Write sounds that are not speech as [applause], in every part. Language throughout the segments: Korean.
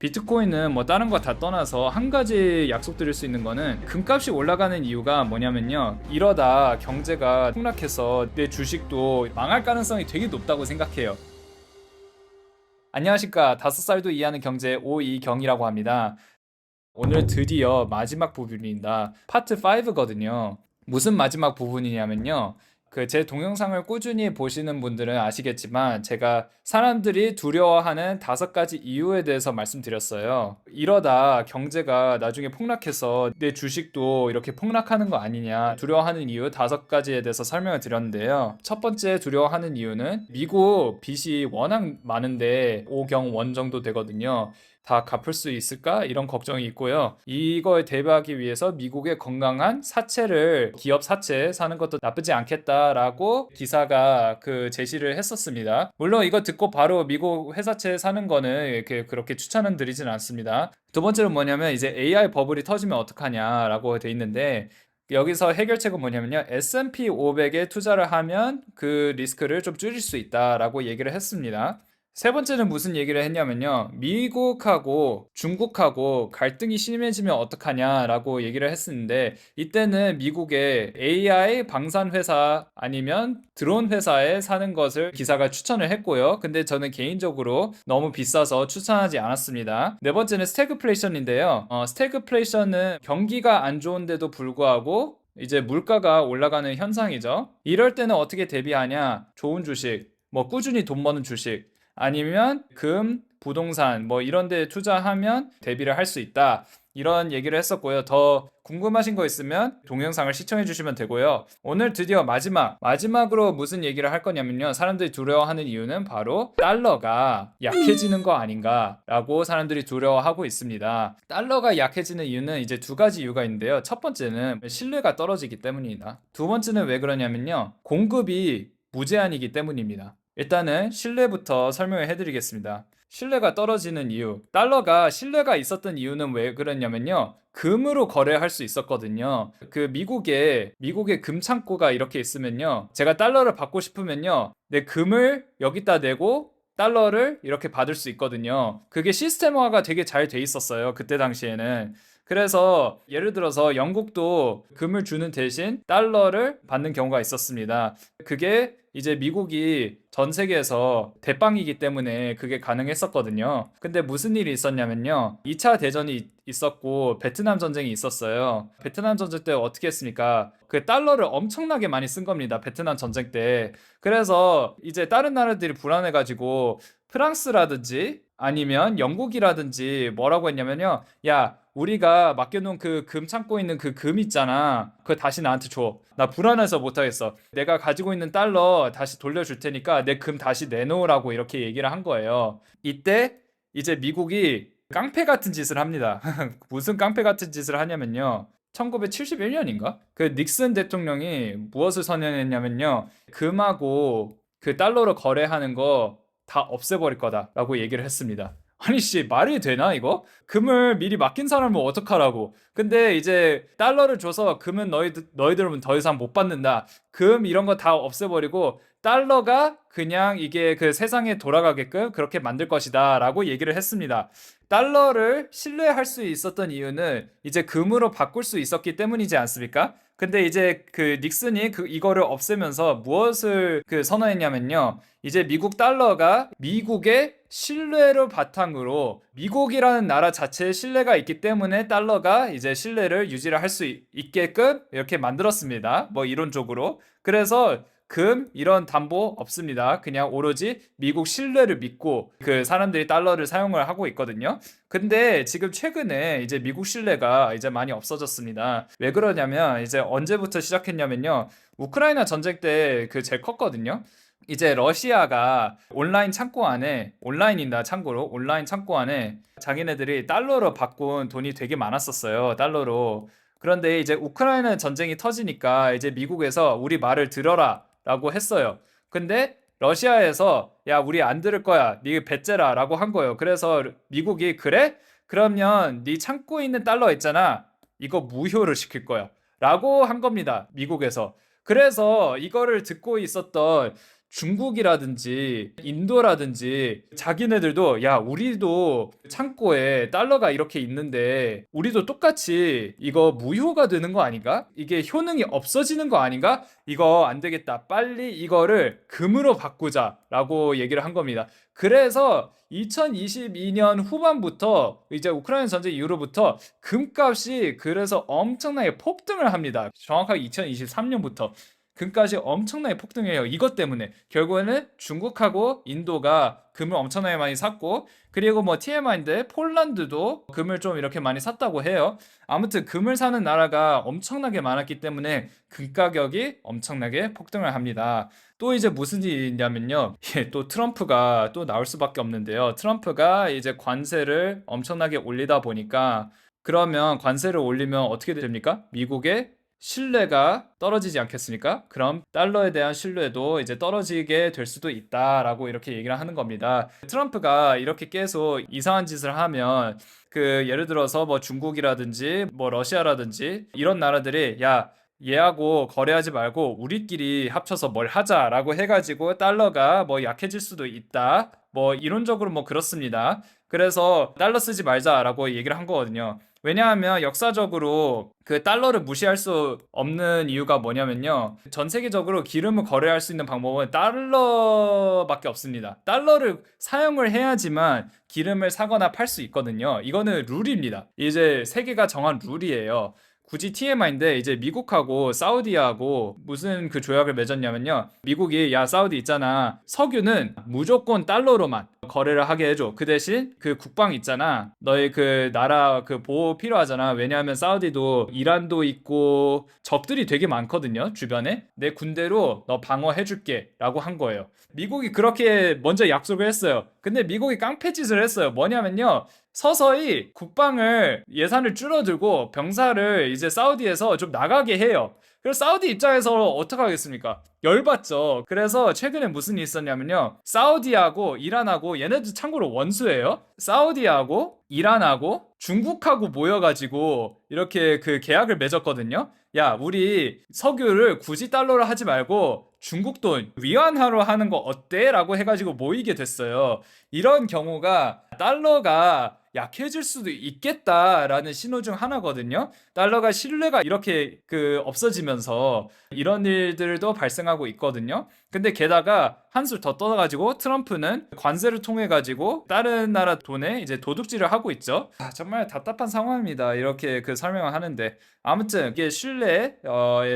비트코인은 뭐 다른 거 다 떠나서 한 가지 약속드릴 수 있는 거는 금값이 올라가는 이유가 뭐냐면요. 이러다 경제가 폭락해서 내 주식도 망할 가능성이 되게 높다고 생각해요. 안녕하십니까. 다섯 살도 이해하는 경제 오이경이라고 합니다. 오늘 드디어 마지막 부분입니다. 파트 5거든요. 무슨 마지막 부분이냐면요. 그 제 동영상을 꾸준히 보시는 분들은 아시겠지만 제가 사람들이 두려워하는 다섯 가지 이유에 대해서 말씀드렸어요. 이러다 경제가 나중에 폭락해서 내 주식도 이렇게 폭락하는 거 아니냐 두려워하는 이유 다섯 가지에 대해서 설명을 드렸는데요. 첫 번째 두려워하는 이유는 미국 빚이 워낙 많은데 5경 원 정도 되거든요. 다 갚을 수 있을까? 이런 걱정이 있고요. 이거에 대비하기 위해서 미국의 건강한 사채를 기업 사채 사는 것도 나쁘지 않겠다라고 기사가 그 제시를 했었습니다. 물론 이거 듣고 바로 미국 회사채 사는 거는 이렇게 그렇게 추천은 드리진 않습니다. 두 번째는 뭐냐면 이제 AI 버블이 터지면 어떡하냐라고 돼 있는데 여기서 해결책은 뭐냐면요. S&P 500에 투자를 하면 그 리스크를 좀 줄일 수 있다라고 얘기를 했습니다. 세 번째는 무슨 얘기를 했냐면요. 미국하고 중국하고 갈등이 심해지면 어떡하냐라고 얘기를 했었는데 이때는 미국의 AI 방산 회사 아니면 드론 회사에 사는 것을 기사가 추천을 했고요. 근데 저는 개인적으로 너무 비싸서 추천하지 않았습니다. 네 번째는 스태그플레이션인데요. 어, 스태그플레이션은 경기가 안 좋은데도 불구하고 이제 물가가 올라가는 현상이죠. 이럴 때는 어떻게 대비하냐? 좋은 주식, 뭐 꾸준히 돈 버는 주식, 아니면 금, 부동산 뭐 이런 데 투자하면 대비를 할 수 있다. 이런 얘기를 했었고요. 더 궁금하신 거 있으면 동영상을 시청해 주시면 되고요. 오늘 드디어 마지막, 마지막으로 무슨 얘기를 할 거냐면요. 사람들이 두려워하는 이유는 바로 달러가 약해지는 거 아닌가라고 사람들이 두려워하고 있습니다. 달러가 약해지는 이유는 이제 두 가지 이유가 있는데요. 첫 번째는 신뢰가 떨어지기 때문입니다. 두 번째는 왜 그러냐면요. 공급이 무제한이기 때문입니다. 일단은 신뢰부터 설명을 해드리겠습니다. 신뢰가 떨어지는 이유. 달러가 신뢰가 있었던 이유는 왜 그랬냐면요. 금으로 거래할 수 있었거든요. 그 미국에 미국의 금 창고가 이렇게 있으면요. 제가 달러를 받고 싶으면요. 내 금을 여기다 내고 달러를 이렇게 받을 수 있거든요. 그게 시스템화가 되게 잘 돼 있었어요. 그때 당시에는. 그래서 예를 들어서 영국도 금을 주는 대신 달러를 받는 경우가 있었습니다. 그게 이제 미국이 전 세계에서 대빵이기 때문에 그게 가능했었거든요. 근데 무슨 일이 있었냐면요. 2차 대전이 있었고 베트남 전쟁이 있었어요. 베트남 전쟁 때 어떻게 했습니까? 그 달러를 엄청나게 많이 쓴 겁니다. 베트남 전쟁 때. 그래서 이제 다른 나라들이 불안해가지고 프랑스라든지 아니면 영국이라든지 뭐라고 했냐면요. 야, 우리가 맡겨놓은 그금 창고 있는 그 금 있잖아. 그거 다시 나한테 줘. 나 불안해서 못하겠어. 내가 가지고 있는 달러 다시 돌려줄 테니까 내 금 다시 내놓으라고 이렇게 얘기를 한 거예요. 이때 이제 미국이 깡패 같은 짓을 합니다. [laughs] 무슨 깡패 같은 짓을 하냐면요. 1971년인가? 그 닉슨 대통령이 무엇을 선언했냐면요. 금하고 그 달러로 거래하는 거 다 없애버릴 거다라고 얘기를 했습니다. 아니 씨 말이 되나 이거? 금을 미리 맡긴 사람은 어떡하라고? 근데 이제 달러를 줘서 금은 너희들 너희들은 더 이상 못 받는다. 금 이런 거 다 없애버리고 달러가 그냥 이게 그 세상에 돌아가게끔 그렇게 만들 것이다라고 얘기를 했습니다. 달러를 신뢰할 수 있었던 이유는 이제 금으로 바꿀 수 있었기 때문이지 않습니까? 근데 이제 그 닉슨이 그 이거를 없애면서 무엇을 그 선언했냐면요. 이제 미국 달러가 미국의 신뢰를 바탕으로 미국이라는 나라 자체의 신뢰가 있기 때문에 달러가 이제 신뢰를 유지를 할 수 있게끔 이렇게 만들었습니다. 뭐 이론적으로. 그래서 금 이런 담보 없습니다. 그냥 오로지 미국 신뢰를 믿고 그 사람들이 달러를 사용을 하고 있거든요. 근데 지금 최근에 이제 미국 신뢰가 이제 많이 없어졌습니다. 왜 그러냐면 이제 언제부터 시작했냐면요. 우크라이나 전쟁 때 그 제일 컸거든요. 이제 러시아가 온라인 창고 안에 온라인이다 참고로 온라인 창고 안에 자기네들이 달러로 바꾼 돈이 되게 많았었어요. 달러로. 그런데 이제 우크라이나 전쟁이 터지니까 이제 미국에서 우리 말을 들어라 라고 했어요. 근데 러시아에서 야 우리 안 들을 거야 네 배째라 라고 한 거예요. 그래서 미국이 그래? 그러면 네 창고에 있는 달러 있잖아 이거 무효를 시킬 거야 라고 한 겁니다. 미국에서. 그래서 이거를 듣고 있었던 중국이라든지 인도라든지 자기네들도 야 우리도 창고에 달러가 이렇게 있는데 우리도 똑같이 이거 무효가 되는 거 아닌가? 이게 효능이 없어지는 거 아닌가? 이거 안 되겠다. 빨리 이거를 금으로 바꾸자라고 얘기를 한 겁니다. 그래서 2022년 후반부터 이제 우크라이나 전쟁 이후로부터 금값이 그래서 엄청나게 폭등을 합니다. 정확하게 2023년부터 금값이 엄청나게 폭등해요. 이것 때문에 결국에는 중국하고 인도가 금을 엄청나게 많이 샀고 그리고 뭐 TMI인데 폴란드도 금을 좀 이렇게 많이 샀다고 해요. 아무튼 금을 사는 나라가 엄청나게 많았기 때문에 금 가격이 엄청나게 폭등을 합니다. 또 이제 무슨 일이 있냐면요. [laughs] 예, 또 트럼프가 또 나올 수밖에 없는데요. 트럼프가 이제 관세를 엄청나게 올리다 보니까 그러면 관세를 올리면 어떻게 됩니까? 미국의 신뢰가 떨어지지 않겠습니까? 그럼 달러에 대한 신뢰도 이제 떨어지게 될 수도 있다라고 이렇게 얘기를 하는 겁니다. 트럼프가 이렇게 계속 이상한 짓을 하면 그 예를 들어서 뭐 중국이라든지 뭐 러시아라든지 이런 나라들이 야 얘하고 거래하지 말고 우리끼리 합쳐서 뭘 하자라고 해가지고 달러가 뭐 약해질 수도 있다. 뭐 이론적으로 뭐 그렇습니다. 그래서 달러 쓰지 말자라고 얘기를 한 거거든요. 왜냐하면 역사적으로 그 달러를 무시할 수 없는 이유가 뭐냐면요. 전 세계적으로 기름을 거래할 수 있는 방법은 달러밖에 없습니다. 달러를 사용을 해야지만 기름을 사거나 팔 수 있거든요. 이거는 룰입니다. 이제 세계가 정한 룰이에요. 굳이 TMI인데 이제 미국하고 사우디하고 무슨 그 조약을 맺었냐면요. 미국이 야 사우디 있잖아. 석유는 무조건 달러로만 거래를 하게 해줘. 그 대신 그 국방 있잖아. 너의 그 나라 그 보호 필요하잖아. 왜냐하면 사우디도 이란도 있고 적들이 되게 많거든요. 주변에 내 군대로 너 방어해줄게 라고 한 거예요. 미국이 그렇게 먼저 약속을 했어요. 근데 미국이 깡패짓을 했어요. 뭐냐면요. 서서히 국방을 예산을 줄어들고 병사를 이제 사우디에서 좀 나가게 해요. 그래서 사우디 입장에서 어떡하겠습니까? 열받죠. 그래서 최근에 무슨 일이 있었냐면요. 사우디하고 이란하고 얘네들 참고로 원수예요. 사우디하고 이란하고 중국하고 모여가지고 이렇게 그 계약을 맺었거든요. 야, 우리 석유를 굳이 달러로 하지 말고 중국 돈 위안화로 하는 거 어때? 라고 해가지고 모이게 됐어요. 이런 경우가 달러가 약해질 수도 있겠다라는 신호 중 하나거든요. 달러가 신뢰가 이렇게 그 없어지면서 이런 일들도 발생하고 있거든요. 근데 게다가 한술 더 떠가지고 트럼프는 관세를 통해 가지고 다른 나라 돈에 이제 도둑질을 하고 있죠. 아, 정말 답답한 상황입니다. 이렇게 그 설명을 하는데 아무튼 이게 신뢰에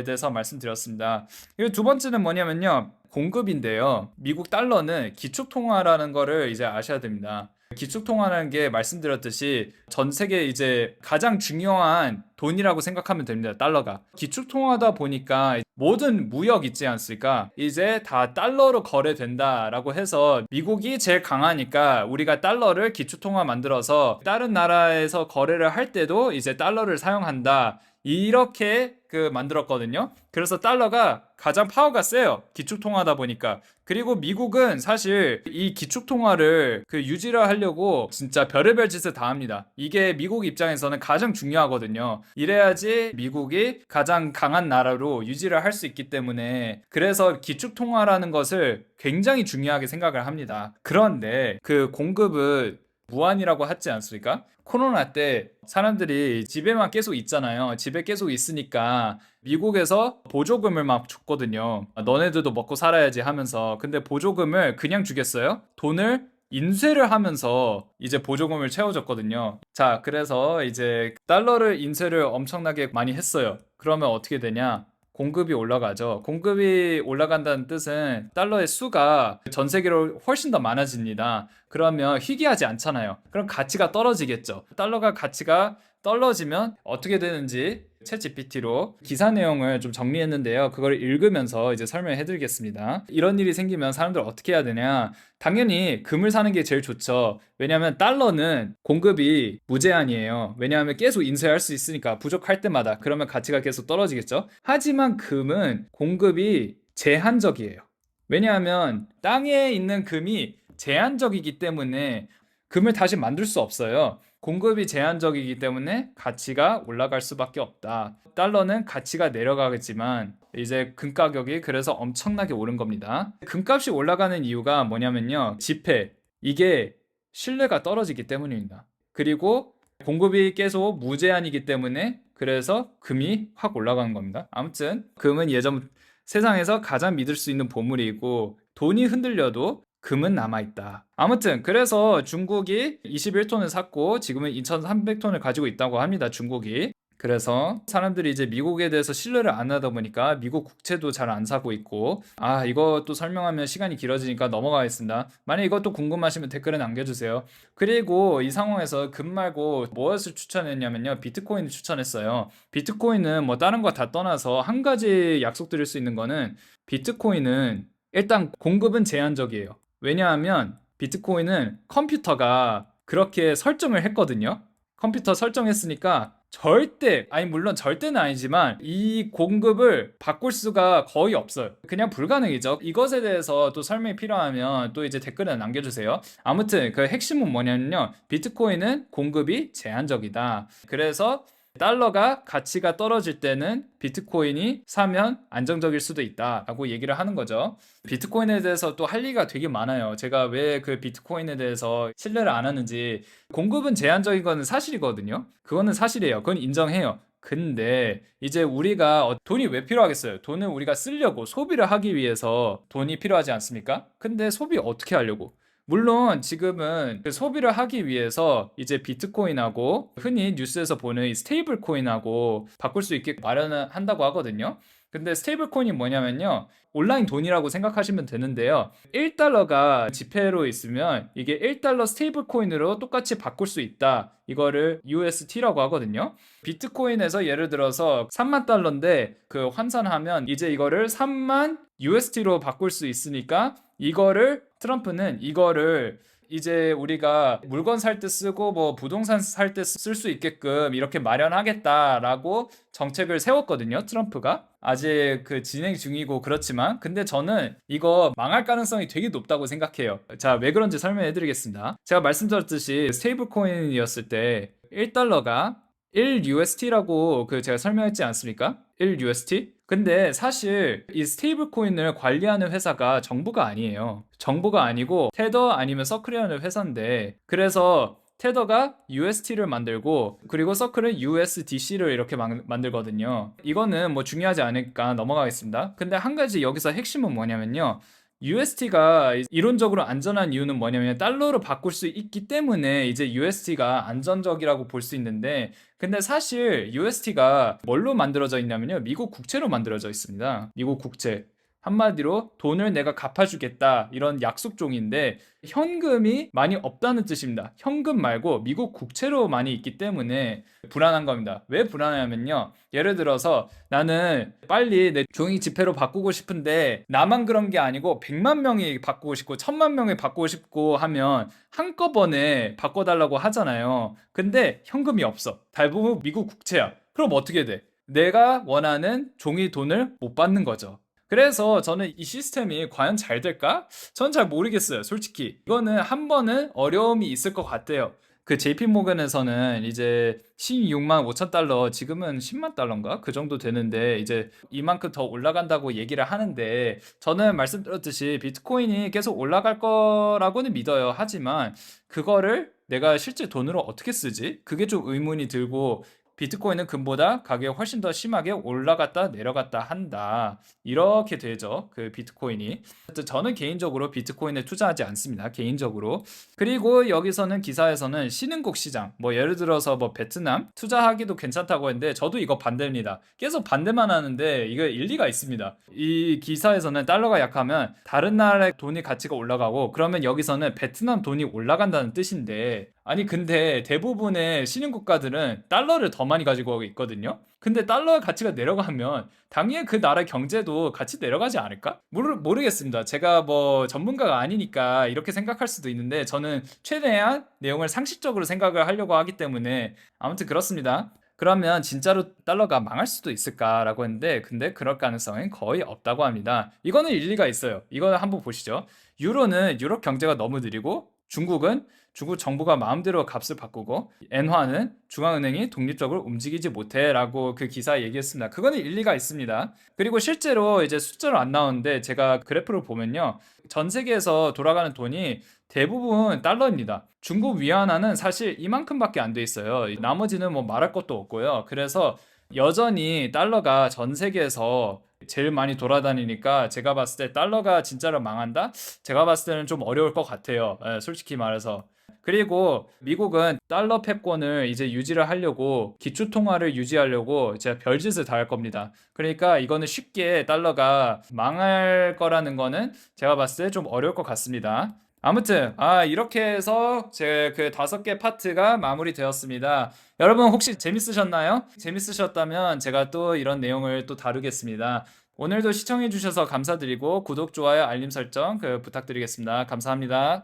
대해서 말씀드렸습니다. 그리고 두 번째는 뭐냐면요. 공급인데요. 미국 달러는 기축 통화라는 거를 이제 아셔야 됩니다. 기축 통화라는 게 말씀드렸듯이 전 세계 이제 가장 중요한 돈이라고 생각하면 됩니다. 달러가. 기축 통화다 보니까 모든 무역 있지 않습니까? 이제 다 달러로 거래된다라고 해서 미국이 제일 강하니까 우리가 달러를 기축 통화 만들어서 다른 나라에서 거래를 할 때도 이제 달러를 사용한다. 이렇게 그 만들었거든요. 그래서 달러가 가장 파워가 세요. 기축 통화다 보니까. 그리고 미국은 사실 이 기축 통화를 그 유지를 하려고 진짜 별의별 짓을 다 합니다. 이게 미국 입장에서는 가장 중요하거든요. 이래야지 미국이 가장 강한 나라로 유지를 할 수 있기 때문에 그래서 기축 통화라는 것을 굉장히 중요하게 생각을 합니다. 그런데 그 공급은 무한이라고 하지 않습니까? 코로나 때 사람들이 집에만 계속 있잖아요. 집에 계속 있으니까 미국에서 보조금을 막 줬거든요. 너네들도 먹고 살아야지 하면서. 근데 보조금을 그냥 주겠어요? 돈을 인쇄를 하면서 이제 보조금을 채워줬거든요. 자, 그래서 이제 달러를 인쇄를 엄청나게 많이 했어요. 그러면 어떻게 되냐? 공급이 올라가죠. 공급이 올라간다는 뜻은 달러의 수가 전 세계로 훨씬 더 많아집니다. 그러면 희귀하지 않잖아요. 그럼 가치가 떨어지겠죠. 달러가 가치가 떨어지면 어떻게 되는지 챗 GPT로 기사 내용을 좀 정리했는데요. 그걸 읽으면서 이제 설명해 드리겠습니다. 이런 일이 생기면 사람들 어떻게 해야 되냐? 당연히 금을 사는 게 제일 좋죠. 왜냐하면 달러는 공급이 무제한이에요. 왜냐하면 계속 인쇄할 수 있으니까 부족할 때마다 그러면 가치가 계속 떨어지겠죠. 하지만 금은 공급이 제한적이에요. 왜냐하면 땅에 있는 금이 제한적이기 때문에 금을 다시 만들 수 없어요. 공급이 제한적이기 때문에 가치가 올라갈 수밖에 없다. 달러는 가치가 내려가겠지만 이제 금 가격이 그래서 엄청나게 오른 겁니다. 금값이 올라가는 이유가 뭐냐면요. 지폐 이게 신뢰가 떨어지기 때문입니다. 그리고 공급이 계속 무제한이기 때문에 그래서 금이 확 올라가는 겁니다. 아무튼 금은 예전 세상에서 가장 믿을 수 있는 보물이고 돈이 흔들려도 금은 남아있다. 아무튼 그래서 중국이 21톤을 샀고 지금은 2,300톤을 가지고 있다고 합니다. 중국이. 그래서 사람들이 이제 미국에 대해서 신뢰를 안 하다 보니까 미국 국채도 잘 안 사고 있고 아 이것도 설명하면 시간이 길어지니까 넘어가겠습니다. 만약 이것도 궁금하시면 댓글에 남겨주세요. 그리고 이 상황에서 금 말고 무엇을 추천했냐면요 비트코인을 추천했어요. 비트코인은 뭐 다른 거 다 떠나서 한 가지 약속드릴 수 있는 거는 비트코인은 일단 공급은 제한적이에요. 왜냐하면 비트코인은 컴퓨터가 그렇게 설정을 했거든요. 컴퓨터 설정했으니까 절대 아니 물론 절대는 아니지만 이 공급을 바꿀 수가 거의 없어요. 그냥 불가능이죠. 이것에 대해서 또 설명이 필요하면 또 이제 댓글에 남겨주세요. 아무튼 그 핵심은 뭐냐면요. 비트코인은 공급이 제한적이다. 그래서 달러가 가치가 떨어질 때는 비트코인이 사면 안정적일 수도 있다라고 얘기를 하는 거죠. 비트코인에 대해서 또 할 얘기가 되게 많아요. 제가 왜 그 비트코인에 대해서 신뢰를 안 하는지 공급은 제한적인 거는 사실이거든요. 그거는 사실이에요. 그건 인정해요. 근데 이제 우리가 어- 돈이 왜 필요하겠어요? 돈을 우리가 쓰려고 소비를 하기 위해서 돈이 필요하지 않습니까? 근데 소비 어떻게 하려고? 물론 지금은 그 소비를 하기 위해서 이제 비트코인하고 흔히 뉴스에서 보는 이 스테이블 코인하고 바꿀 수 있게 마련을 한다고 하거든요. 근데 스테이블 코인이 뭐냐면요. 온라인 돈이라고 생각하시면 되는데요. 1달러가 지폐로 있으면 이게 1달러 스테이블 코인으로 똑같이 바꿀 수 있다. 이거를 UST라고 하거든요. 비트코인에서 예를 들어서 3만 달러인데 그 환산하면 이제 이거를 3만 UST로 바꿀 수 있으니까 이거를 트럼프는 이거를 이제 우리가 물건 살 때 쓰고 뭐 부동산 살 때 쓸 수 있게끔 이렇게 마련하겠다라고 정책을 세웠거든요. 트럼프가. 아직 그 진행 중이고 그렇지만 근데 저는 이거 망할 가능성이 되게 높다고 생각해요. 자, 왜 그런지 설명해 드리겠습니다. 제가 말씀드렸듯이 스테이블 코인이었을 때 1달러가 1UST라고 그 제가 설명했지 않습니까? 1UST? 근데 사실 이 스테이블 코인을 관리하는 회사가 정부가 아니에요. 정부가 아니고 테더 아니면 서클이라는 회사인데 그래서 테더가 UST를 만들고 그리고 서클은 USDC를 이렇게 만, 만들거든요. 이거는 뭐 중요하지 않으니까 넘어가겠습니다. 근데 한 가지 여기서 핵심은 뭐냐면요. UST가 이론적으로 안전한 이유는 뭐냐면 달러로 바꿀 수 있기 때문에 이제 UST가 안전적이라고 볼 수 있는데 근데 사실 UST가 뭘로 만들어져 있냐면요. 미국 국채로 만들어져 있습니다. 미국 국채. 한마디로 돈을 내가 갚아주겠다 이런 약속종인데 현금이 많이 없다는 뜻입니다. 현금 말고 미국 국채로 많이 있기 때문에 불안한 겁니다. 왜 불안하냐면요. 예를 들어서 나는 빨리 내 종이 지폐로 바꾸고 싶은데 나만 그런 게 아니고 100만 명이 바꾸고 싶고 1000만 명이 바꾸고 싶고 하면 한꺼번에 바꿔달라고 하잖아요. 근데 현금이 없어. 대부분 미국 국채야. 그럼 어떻게 돼? 내가 원하는 종이 돈을 못 받는 거죠. 그래서 저는 이 시스템이 과연 잘 될까? 전 잘 모르겠어요, 솔직히. 이거는 한 번은 어려움이 있을 것 같아요. 그 JP 모건에서는 이제 16만 5천 달러, 지금은 10만 달러인가? 그 정도 되는데 이제 이만큼 더 올라간다고 얘기를 하는데 저는 말씀드렸듯이 비트코인이 계속 올라갈 거라고는 믿어요. 하지만 그거를 내가 실제 돈으로 어떻게 쓰지? 그게 좀 의문이 들고 비트코인은 금보다 가격이 훨씬 더 심하게 올라갔다 내려갔다 한다. 이렇게 되죠. 그 비트코인이. 저는 개인적으로 비트코인에 투자하지 않습니다. 개인적으로. 그리고 여기서는 기사에서는 신흥국 시장, 뭐 예를 들어서 뭐 베트남 투자하기도 괜찮다고 했는데 저도 이거 반대입니다. 계속 반대만 하는데 이거 일리가 있습니다. 이 기사에서는 달러가 약하면 다른 나라의 돈이 가치가 올라가고 그러면 여기서는 베트남 돈이 올라간다는 뜻인데 아니 근데 대부분의 신흥 국가들은 달러를 더 많이 가지고 있거든요. 근데 달러의 가치가 내려가면 당연히 그 나라 경제도 같이 내려가지 않을까? 모르, 모르겠습니다. 제가 뭐 전문가가 아니니까 이렇게 생각할 수도 있는데 저는 최대한 내용을 상식적으로 생각을 하려고 하기 때문에 아무튼 그렇습니다. 그러면 진짜로 달러가 망할 수도 있을까라고 했는데 근데 그럴 가능성은 거의 없다고 합니다. 이거는 일리가 있어요. 이거 한번 보시죠. 유로는 유럽 경제가 너무 느리고 중국은 중국 정부가 마음대로 값을 바꾸고 엔화는 중앙은행이 독립적으로 움직이지 못해라고 그 기사에 얘기했습니다. 그거는 일리가 있습니다. 그리고 실제로 이제 숫자로 안 나오는데 제가 그래프를 보면요. 전 세계에서 돌아가는 돈이 대부분 달러입니다. 중국 위안화는 사실 이만큼밖에 안 돼 있어요. 나머지는 뭐 말할 것도 없고요. 그래서 여전히 달러가 전 세계에서 제일 많이 돌아다니니까 제가 봤을 때 달러가 진짜로 망한다? 제가 봤을 때는 좀 어려울 것 같아요. 예, 솔직히 말해서. 그리고 미국은 달러 패권을 이제 유지를 하려고 기축 통화를 유지하려고 이제 별짓을 다 할 겁니다. 그러니까 이거는 쉽게 달러가 망할 거라는 거는 제가 봤을 때 좀 어려울 것 같습니다. 아무튼 아 이렇게 해서 제 그 다섯 개 파트가 마무리되었습니다. 여러분 혹시 재밌으셨나요? 재밌으셨다면 제가 또 이런 내용을 또 다루겠습니다. 오늘도 시청해 주셔서 감사드리고 구독, 좋아요, 알림 설정 그 부탁드리겠습니다. 감사합니다.